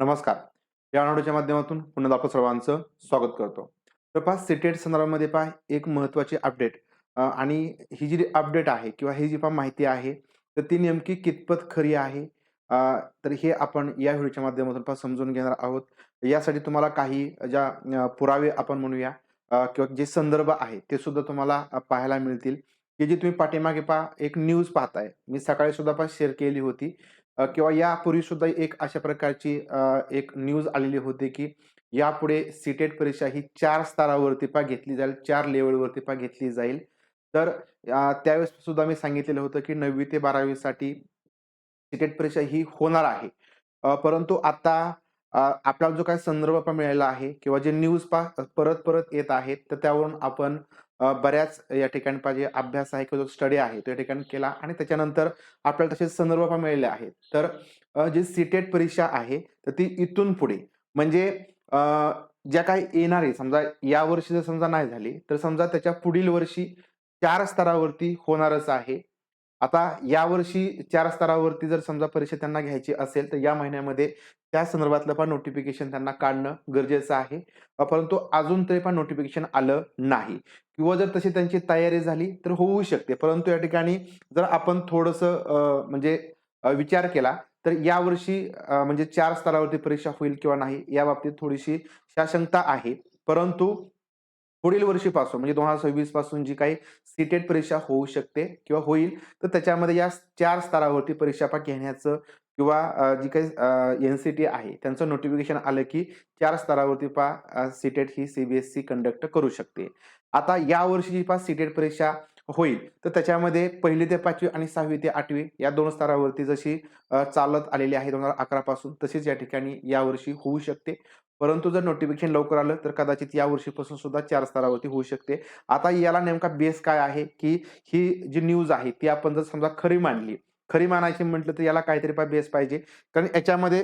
नमस्कार. या आठवड्याच्या माध्यमातून पुन्हा आपलं सर्वांचं स्वागत करतो. तर पहा सिटेट संदर्भामध्ये पहा एक महत्त्वाची अपडेट आणि ही जी अपडेट आहे किंवा ही जी पहा माहिती आहे तर ती नेमकी कितपत खरी आहे? तर हे आपण या व्हिडिओच्या माध्यमातून पहा समजून घेणार आहोत. यासाठी तुम्हाला काही ज्या पुरावे आपण म्हणूया किंवा जे संदर्भ आहे ते सुद्धा तुम्हाला पाहायला मिळतील. की जी तुम्ही पाठीमागे पहा एक न्यूज पाहताय. मी सकाळी सुद्धा पहा शेअर केली होती. किंवा यापूर्वी सुद्धा एक अशा प्रकारची एक न्यूज आलेली होती की यापुढे सीटेट परीक्षा ही चार स्तरावरती पा घेतली जाईल चार लेवलवरती पा घेतली जाईल. तर त्यावेळेस सुद्धा मी सांगितलेलं होतं की नववी ते बारावीसाठी सीटेट परीक्षा ही होणार आहे. परंतु आता आपल्याला जो काही संदर्भ पहा मिळालेला आहे किंवा जे न्यूज पा परत परत येत आहेत तर त्यावरून आपण बऱ्याच या ठिकाणी पाहिजे अभ्यास आहे किंवा जो स्टडी आहे तो या ठिकाणी केला आणि त्याच्यानंतर आपल्याला तसे संदर्भ पण मिळालेले आहेत. तर जी सीटेट परीक्षा आहे तर ती इथून पुढे. म्हणजे ज्या काही येणार आहे समजा या वर्षी जर समजा नाही झाली तर समजा त्याच्या पुढील वर्षी चार स्तरावरती होणारच आहे. आता यावर्षी चार स्तरावरती जर समजा परीक्षा त्यांना घ्यायची असेल तर या महिन्यामध्ये त्या संदर्भातलं पण नोटिफिकेशन त्यांना काढणं गरजेचं आहे. परंतु अजून तरी पण नोटिफिकेशन आलं नाही. किंवा जर तशी त्यांची तयारी झाली तर होऊ शकते. परंतु या ठिकाणी जर आपण थोडंसं म्हणजे विचार केला तर यावर्षी म्हणजे चार स्तरावरती परीक्षा होईल किंवा नाही या बाबतीत थोडीशी साशंकता आहे. परंतु पुढील वर्षीपासून म्हणजे दोन हजार सव्वीसपासून जी काही सीटेट परीक्षा होऊ शकते किंवा होईल तर त्याच्यामध्ये या चार स्तरावरती परीक्षा पा घेण्याचं किंवा जी काही एन सी टी आहे त्यांचं नोटिफिकेशन आलं की चार स्तरावरती पा सीटेट ही सीबीएसई कंडक्ट करू शकते. आता या वर्षी जी पा सीटेट परीक्षा होईल तर त्याच्यामध्ये पहिली ते पाचवी आणि सहावी ते आठवी या दोन स्तरावरती जशी चालत आलेली आहे दोन हजार अकरा पासून तशीच या ठिकाणी यावर्षी होऊ शकते. परंतु जर नोटिफिकेशन लवकर आलं तर कदाचित या वर्षीपासून सुद्धा चार स्तरावरती होऊ शकते. आता याला नेमका बेस काय आहे की ही जी न्यूज आहे ती आपण जर समजा खरी मांडली खरी मानायची म्हटलं तर याला काहीतरी पा बेस पाहिजे. कारण याच्यामध्ये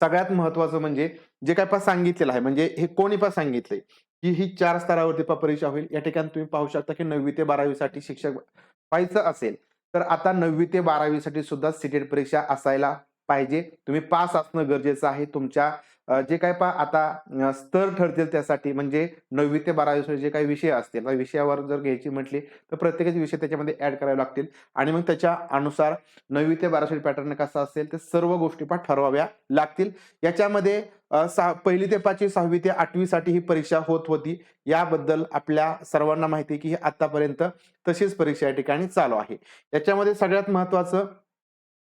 सगळ्यात महत्वाचं म्हणजे जे काय पा सांगितलेलं आहे म्हणजे हे कोणी पण सांगितलंय की ही चार स्तरावरती पा परीक्षा होईल. या ठिकाणी तुम्ही पाहू शकता की नववी ते बारावी साठी शिक्षक व्हायचं असेल तर आता नववी ते बारावी साठी सुद्धा सीटेट परीक्षा असायला पाहिजे. तुम्ही पास असणं गरजेचं आहे. तुमच्या जे काय पा आता स्तर ठरतील त्यासाठी म्हणजे नववी ते बारावी जे काही विषय असतील विषयावर जर घ्यायची म्हटली तर प्रत्येकच विषय त्याच्यामध्ये ऍड करावे लागतील. आणि मग त्याच्या अनुसार नववी ते बारावी पॅटर्न कसा असेल ते सर्व गोष्टी पण ठरवाव्या लागतील. याच्यामध्ये सहा पहिली ते पाचवी सहावी ते आठवी साठी ही परीक्षा होत होती. याबद्दल आपल्या सर्वांना माहिती आहे की ही आतापर्यंत तशीच परीक्षा या ठिकाणी चालू आहे. याच्यामध्ये सगळ्यात महत्वाचं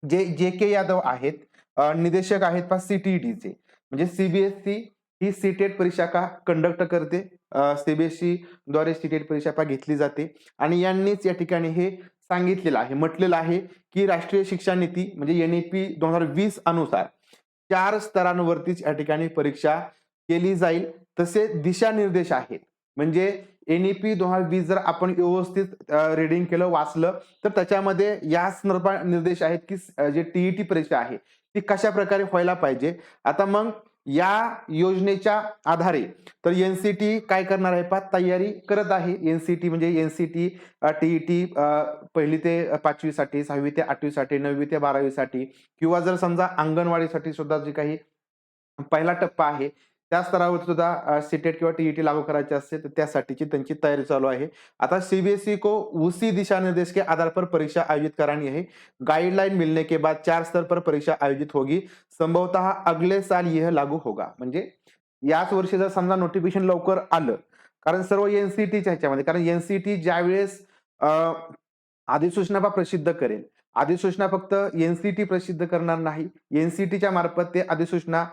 जे जे के यादव आहेत निदेशक आहेत पा सीटीईटीचे म्हणजे सीबीएसई ही सीटेट परीक्षा का कंडक्ट करते? सीबीएसई द्वारे सीटेट परीक्षा का घेतली जाते? आणि यांनीच या ठिकाणी हे सांगितलेलं आहे म्हटलेलं आहे की राष्ट्रीय शिक्षा नीती म्हणजे एनईपी दोन हजार वीस अनुसार चार स्तरांवरतीच या ठिकाणी परीक्षा केली जाईल. तसे दिशानिर्देश आहेत. म्हणजे एनईपी दोन हजार वीस जर आपण व्यवस्थित रिडिंग केलं वाचलं तर त्याच्यामध्ये या संदर्भात निर्देश आहेत की जे टीईटी परीक्षा आहे ती कशा प्रकारे व्हायला पाहिजे? आता मग या योजनेच्या आधारे तर एनसीटी काय करणार आहे पा तयारी करत आहे. एनसीटी म्हणजे एनसीटी टीईटी पहिली ते पाचवीसाठी सहावी ते आठवीसाठी नववी ते बारावीसाठी किंवा जर समजा अंगणवाडीसाठी सुद्धा जे काही पहिला टप्पा आहे त्या स्तरावर सुद्धा सीटेट किंवा टीईटी लागू करायची असते तर त्यासाठीची त्यांची तयारी चालू आहे. आता सीबीएसई को उसी दिशा निर्देश के आधार पर परीक्षा आयोजित करानी है गाइडलाइन मिलने के बाद चार स्तर पर परीक्षा आयोजित होगी. संभवतः अगले साल यह लागू होगा. म्हणजे याच वर्षी जर समजा नोटिफिकेशन लवकर आलं कारण सर्व एनसीटीच्या ह्याच्यामध्ये कारण एनसीटी ज्यावेळेस अ, अधिसूचना प्रसिद्ध करेल अधिसूचना फक्त एनसीटी प्रसिद्ध करणार नाही. एनसीटीच्या मार्फत ते अधिसूचना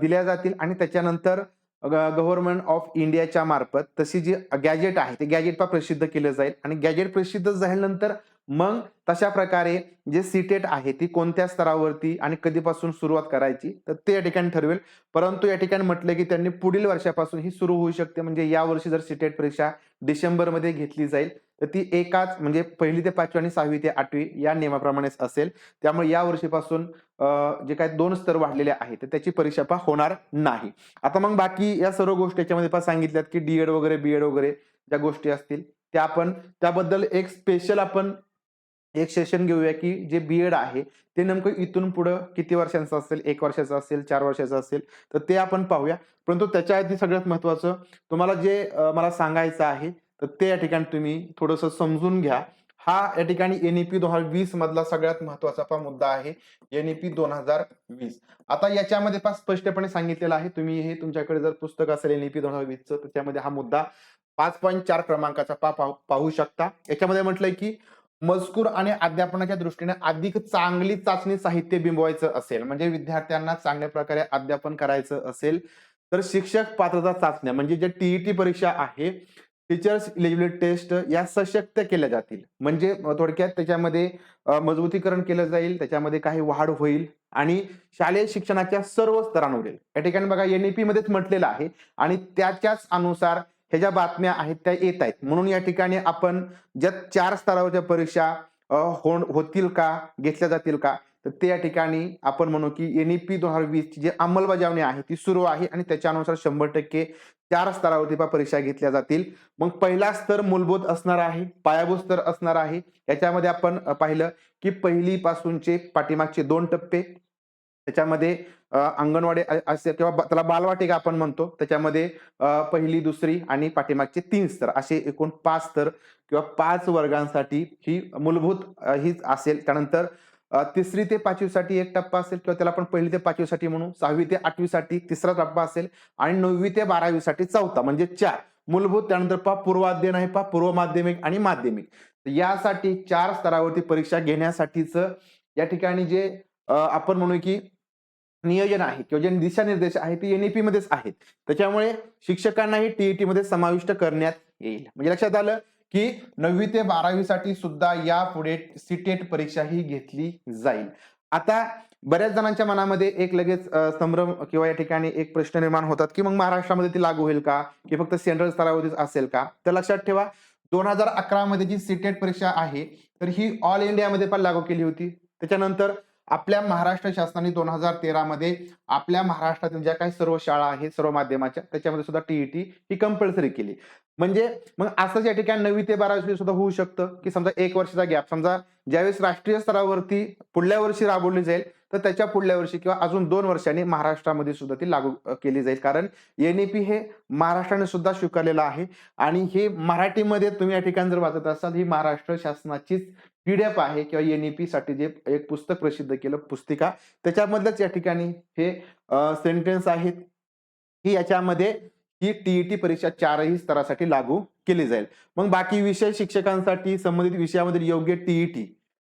दिल्या जातील आणि त्याच्यानंतर गव्हर्नमेंट ऑफ इंडियाच्या मार्फत तशी जी गॅजेट आहे ते गॅजेट पण प्रसिद्ध केलं जाईल. आणि गॅजेट प्रसिद्ध झाल्यानंतर मग तशा प्रकारे जे सीटेट आहे ती कोणत्या स्तरावरती आणि कधीपासून सुरुवात करायची तर ते या ठिकाणी ठरवेल. परंतु या ठिकाणी म्हटलं की त्यांनी पुढील वर्षापासून ही सुरू होऊ शकते. म्हणजे यावर्षी जर सीटेट परीक्षा डिसेंबरमध्ये घेतली जाईल तर ती एकाच म्हणजे पहिली ते पाचवी आणि सहावी ते आठवी या नियमाप्रमाणेच असेल त्यामुळे या वर्षीपासून जे काय दोन स्तर वाढलेले आहेत तर त्याची परीक्षा पा होणार नाही आता मग बाकी या सर्व गोष्टी याच्यामध्ये पा सांगितल्यात की डीएड वगैरे बीएड वगैरे ज्या गोष्टी असतील त्या आपण त्याबद्दल एक स्पेशल आपण एक सेशन घेऊया की जे बी-एड आहे ते नेमकं इथून पुढं किती वर्षांचं असेल, एक वर्षाचं असेल, चार वर्षाचं असेल, तर ते आपण पाहूया. परंतु त्याच्या आधी सगळ्यात महत्त्वाचं तुम्हाला जे मला सांगायचं आहे, तर ते या ठिकाणी तुम्ही थोडंसं समजून घ्या. हा या ठिकाणी एन-ई-पी 2020 मधला सगळ्यात महत्त्वाचा मुद्दा आहे. एन-ई-पी 2020 आता याच्यामध्ये पहा स्पष्टपणे सांगितलेलं आहे. तुम्ही हे तुमच्याकडे जर पुस्तक असेल एन-ई-पी 2020चं तर त्यामध्ये हा मुद्दा 5.4 क्रमांकाचा पा पाहू पाहू शकता. याच्यामध्ये म्हटलंय की मजकूर आणि अध्यापनाच्या दृष्टीने अधिक चांगली चाचणी साहित्य बिंबवायचं असेल, म्हणजे विद्यार्थ्यांना चांगल्या प्रकारे अध्यापन करायचं असेल, तर शिक्षक पात्रता चाचण्या म्हणजे जे टी-ई-टी परीक्षा आहे, टीचर्स इलिजिबिलिटी टेस्ट या सशक्त केल्या जातील. म्हणजे थोडक्यात त्याच्यामध्ये मजबूतीकरण केलं जाईल, त्याच्यामध्ये काही वाढ होईल आणि शालेय शिक्षणाच्या सर्व स्तरांवरील या ठिकाणी बघा एन-ई-पी मध्येच म्हटलेलं आहे आणि त्याच्याच अनुसार ह्या ज्या बातम्या आहेत त्या येत आहेत. म्हणून या ठिकाणी आपण ज्या चार स्तरावरच्या परीक्षा होण होतील का, घेतल्या जातील का, तर ते या ठिकाणी आपण म्हणू की एन-ई-पी दोन हजार वीसची जी अंमलबजावणी आहे ती सुरू आहे आणि त्याच्यानुसार 100% 4 स्तरावरती परीक्षा घेतल्या जातील. मग पहिला स्तर मूलभूत असणार आहे, पायाभूत स्तर असणार आहे. याच्यामध्ये आपण पाहिलं की पहिलीपासूनचे पाठीमागचे दोन टप्पे, त्याच्यामध्ये अंगणवाडी अ, असेल किंवा त्याला बालवाटिका आपण म्हणतो. त्याच्यामध्ये पहिली, दुसरी आणि पाठीमागचे तीन स्तर असे एकूण पाच स्तर किंवा पाच वर्गांसाठी ही मूलभूत हीच असेल. त्यानंतर तिसरी ते पाचवीसाठी एक टप्पा असेल किंवा त्याला आपण पहिली ते पाचवीसाठी म्हणू. सहावी ते आठवीसाठी तिसरा टप्पा असेल आणि नववी ते बारावीसाठी चौथा म्हणजे चार मूलभूत. त्यानंतर पहा पूर्वाध्ययन आहे पहा पूर्व माध्यमिक आणि माध्यमिक. यासाठी चार स्तरावरती परीक्षा घेण्यासाठीचं या ठिकाणी जे आपण म्हणू की नियोजन आहे किंवा जे दिशानिर्देश आहे ते एनईपी मध्येच आहेत. त्याच्यामुळे शिक्षकांनाही टी-ई-टी मध्ये समाविष्ट करण्यात येईल. म्हणजे लक्षात आलं की नववी ते 12वी साठी सुद्धा यापुढे पुढे सीटेट परीक्षा ही घेतली जाईल. आता बऱ्याच जणांच्या मनामध्ये एक लगेच संभ्रम किंवा या ठिकाणी एक प्रश्न निर्माण होतात की मग महाराष्ट्रामध्ये ती लागू होईल का? की फक्त सेंट्रल स्तरावरतीच असेल का? तर लक्षात ठेवा 2011 मध्ये जी सीटेट परीक्षा आहे, तर ही ऑल इंडियामध्ये पण लागू केली होती. त्याच्यानंतर आपल्या महाराष्ट्र शासनाने दोन हजार तेरामध्ये आपल्या महाराष्ट्रातील ज्या काही सर्व शाळा आहेत, सर्व माध्यमाच्या त्याच्यामध्ये सुद्धा टी-ई-टी ही कंपल्सरी केली. म्हणजे मग असंच या ठिकाणी नववी ते 12वी सुद्धा होऊ शकतं की समजा एक वर्षाचा गॅप समजा ज्यावेळेस राष्ट्रीय स्तरावरती पुढल्या वर्षी राबवली जाईल, तर त्याच्या पुढल्या वर्षी किंवा अजून दोन वर्षांनी महाराष्ट्रामध्ये सुद्धा ती लागू केली जाईल. कारण एन-ई-पी हे महाराष्ट्राने सुद्धा स्वीकारलेलं आहे आणि हे मराठीमध्ये तुम्ही या ठिकाणी जर वाचत असाल ही महाराष्ट्र शासनाचीच पीडीएफ आहे किंवा एन-ई-पी साठी जे एक पुस्तक प्रसिद्ध केलं पुस्तिका त्याच्यामधलंच या ठिकाणी हे सेंटेन्स आहेत की याच्यामध्ये ही टी-ई-टी परीक्षा चारही स्तरासाठी लागू केली जाईल. मग बाकी विषय शिक्षकांसाठी संबंधित विषयामधील योग्य टी-ई-टी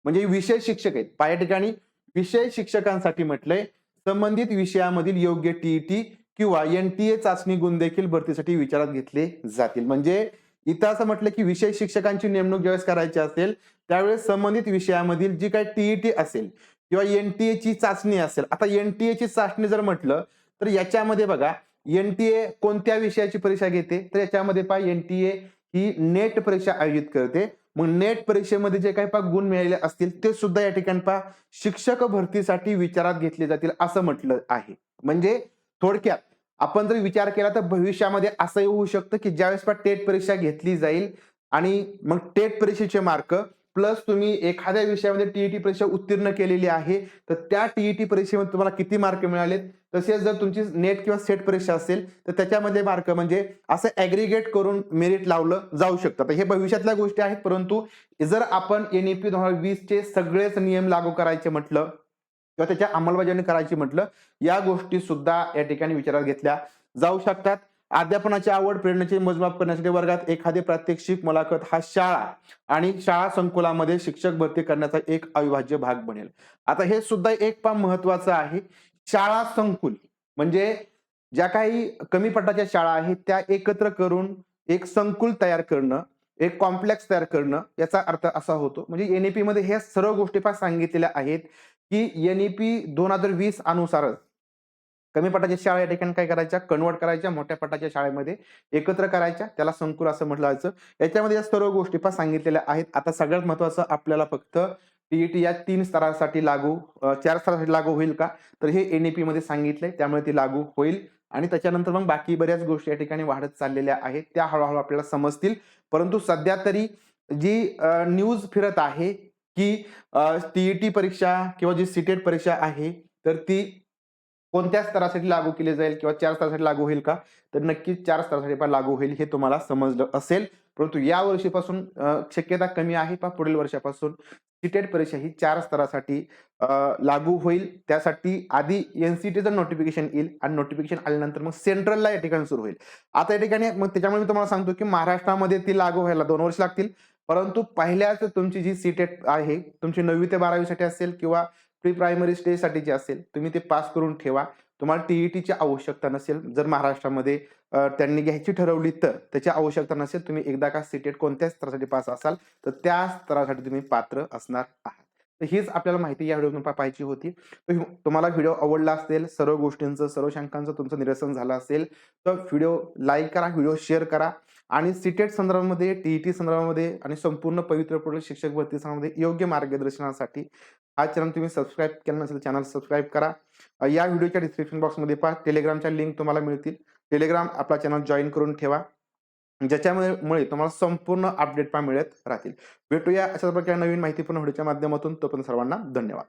म्हणजे विषय शिक्षक आहेत. पाया ठिकाणी विषय शिक्षकांसाठी म्हटलंय संबंधित विषयामधील योग्य टी-ई-टी किंवा एन-टी-ए चाचणी गुण देखील भरतीसाठी विचारात घेतले जातील. म्हणजे इथं असं म्हटलं की विषय शिक्षकांची नेमणूक ज्यावेळेस करायची असेल, त्यावेळेस संबंधित विषयामधील जी काही टी ईटी असेल किंवा एनटीए ची चाचणी असेल. आता एनटीए ची चाचणी जर म्हटलं, तर याच्यामध्ये बघा एनटीए कोणत्या विषयाची परीक्षा घेते? तर याच्यामध्ये पहा एनटीए ही नेट परीक्षा आयोजित करते. मग नेट परीक्षेमध्ये जे काही पहा गुण मिळाले असतील, ते सुद्धा या ठिकाणी पहा शिक्षक भरतीसाठी विचारात घेतले जातील असं म्हटलं आहे. म्हणजे थोडक्यात आपण जर विचार केला तर भविष्यामध्ये असंही होऊ शकतं की ज्यावेळेस पण टेट परीक्षा घेतली जाईल आणि मग टेट परीक्षेचे मार्क प्लस तुम्ही एखाद्या विषयामध्ये टी-ई-टी परीक्षा उत्तीर्ण केलेली आहे, तर त्या टी-ई-टी परीक्षेमध्ये तुम्हाला किती मार्क मिळालेत? तसेच जर तुमची नेट किंवा सेट परीक्षा असेल, तर त्याच्यामध्ये मार्क म्हणजे असं ॲग्रिगेट करून मेरिट लावलं जाऊ शकतं. तर हे भविष्यातल्या गोष्टी आहेत. परंतु जर आपण एन-ई-पी दोन हजार वीसचे सगळेच नियम लागू करायचे म्हटलं किंवा त्याच्या अंमलबजावणी करायची म्हटलं, या गोष्टी सुद्धा या ठिकाणी विचारात घेतल्या जाऊ शकतात. अध्यापनाची आवड प्रेरणेचे मोजमाप करण्यासाठी वर्गात एखादे प्रात्यक्षिक मुलाखत हा शाळा आणि शाळा संकुलामध्ये शिक्षक भरती करण्याचा एक अविभाज्य भाग बनेल. आता हे सुद्धा एक पाम महत्वाचं आहे. शाळा संकुल म्हणजे ज्या काही कमी पटाच्या शाळा आहेत त्या एकत्र करून एक संकुल तयार करणं, एक कॉम्प्लेक्स तयार करणं याचा अर्थ असा होतो. म्हणजे एनईपी मध्ये ह्या सर्व गोष्टी फार सांगितलेल्या आहेत की एन-ई-पी 2020 अनुसारच कमी पटाच्या शाळा या ठिकाणी काय करायच्या? कन्व्हर्ट करायच्या मोठ्या पटाच्या शाळेमध्ये एकत्र करायच्या. त्याला संकुल असं म्हटलं जायचं. याच्यामध्ये या सर्व गोष्टी पण सांगितलेल्या आहेत. आता सगळ्यात महत्त्वाचं आपल्याला फक्त टी-ई-टी या तीन स्तरासाठी लागू चार स्तरासाठी लागू होईल का? तर हे एन-ई-पी मध्ये सांगितलंय. त्यामुळे ती लागू होईल आणि त्याच्यानंतर मग बाकी बऱ्याच गोष्टी या ठिकाणी वाढत चाललेल्या आहेत. त्या हळूहळू आपल्याला समजतील. परंतु सध्या तरी जी न्यूज फिरत आहे की टीईटी परीक्षा किंवा जी सीटेट परीक्षा आहे तर ती कोणत्या स्तरासाठी लागू केली जाईल किंवा चार स्तरासाठी लागू होईल का? तर नक्कीच चार स्तरासाठी पण लागू होईल हे तुम्हाला समजलं असेल. परंतु या वर्षीपासून शक्यता कमी आहे पण पुढील वर्षापासून सीटेट परीक्षा ही चार स्तरासाठी लागू होईल. त्यासाठी आधी एन सी टीचं नोटिफिकेशन येईल आणि नोटिफिकेशन आल्यानंतर मग सेंट्रलला या ठिकाणी सुरू होईल. आता या ठिकाणी मग त्याच्यामुळे मी तुम्हाला सांगतो की महाराष्ट्रामध्ये ती लागू व्हायला दोन वर्ष लागतील. परंतु पहिल्याच तुमची जी सीटेट आहे तुमची नववी ते बारावीसाठी असेल किंवा प्री प्रायमरी स्टेजसाठीची असेल तुम्ही ते पास करून ठेवा. तुम्हाला टीईटीची आवश्यकता नसेल. जर महाराष्ट्रामध्ये त्यांनी घ्यायची ठरवली तर त्याची आवश्यकता नसेल तुम्ही एकदा का सीटेट कोणत्या स्तरासाठी पास असाल तर त्या स्तरासाठी तुम्ही पात्र असणार आहात. तर हीच आपल्याला माहिती या व्हिडिओतून पाहायची पाहिजे होती तुम्हाला व्हिडिओ आवडला असेल सर्व गोष्टींचं सर्व शंकांचं तुमचं निरसन झालं असेल तर व्हिडिओ लाईक करा व्हिडिओ शेअर करा. आणि सीटेट संदर्भामध्ये टीईटी संदर्भामध्ये आणि संपूर्ण पवित्र पुढील शिक्षक भरती संदर्भामध्ये योग्य मार्गदर्शनासाठी हा चॅनल तुम्ही सबस्क्राईब केला नसेल चॅनल सबस्क्राईब करा. या व्हिडिओच्या डिस्क्रिप्शन बॉक्समध्ये पहा टेलिग्रामच्या लिंक तुम्हाला मिळतील. टेलिग्राम आपला चॅनल जॉईन करून ठेवा. ज्याच्यामुळे मुळे तुम्हाला संपूर्ण अपडेट पण मिळत राहतील. भेटूया अशा प्रकारे नवीन माहितीपूर्ण व्हिडिओच्या माध्यमातून. तोपर्यंत सर्वांना धन्यवाद.